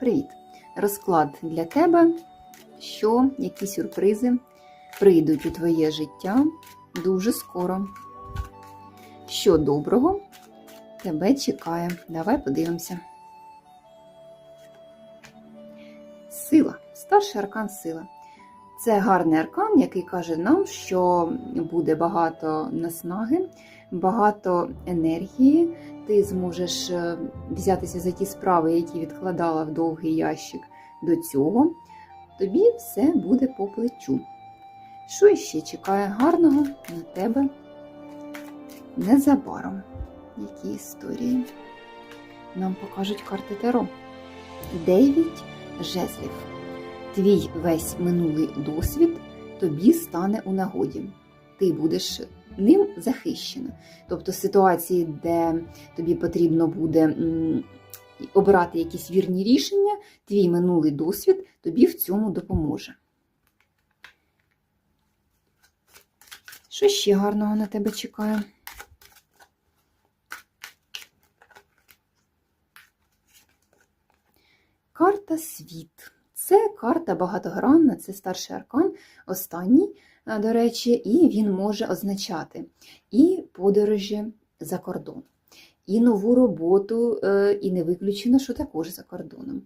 Привіт! Розклад для тебе, що які сюрпризи прийдуть у твоє життя дуже скоро. Що доброго тебе чекає? Давай подивимося. Сила. Старший аркан сила. Це гарний аркан, який каже нам, що буде багато наснаги, багато енергії. Ти зможеш е, взятися за ті справи, які відкладала в довгий ящик до цього. Тобі все буде по плечу. Що ще чекає гарного на тебе незабаром? Які історії нам покажуть карти Таро? Дев'ять жезлів. Твій весь минулий досвід тобі стане у нагоді. Ти будеш ним захищена. Тобто ситуації, де тобі потрібно буде обирати якісь вірні рішення, твій минулий досвід тобі в цьому допоможе. Що ще гарного на тебе чекає? Карта світ. Це карта багатогранна, це старший аркан, останній, до речі, і він може означати і подорожі за кордон, і нову роботу, е, і не виключено, що також за кордоном,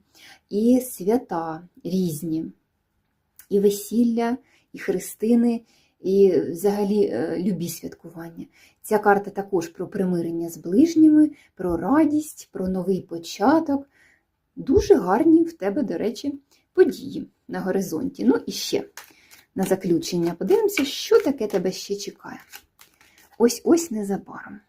і свята різні, і весілля, і хрестини, і взагалі е, любі святкування. Ця карта також про примирення з ближніми, про радість, про новий початок. Дуже гарні в тебе, до речі, події на горизонті. Ну і ще на заключення подивимося, що таке тебе ще чекає. Ось ось незабаром.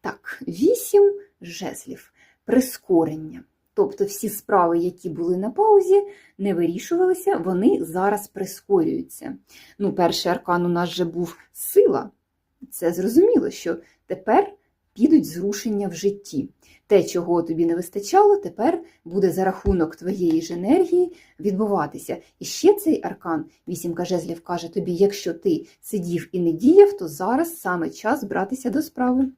Так, вісім жезлів, прискорення. Тобто всі справи, які були на паузі, не вирішувалися, вони зараз прискорюються. Ну, перший аркан у нас же був сила. Це зрозуміло, що тепер підуть зрушення в житті. Те, чого тобі не вистачало, тепер буде за рахунок твоєї ж енергії відбуватися. І ще цей аркан, вісімка жезлів, каже тобі, якщо ти сидів і не діяв, то зараз саме час братися до справи.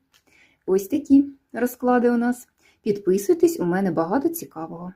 Ось такі розклади у нас. Підписуйтесь, у мене багато цікавого.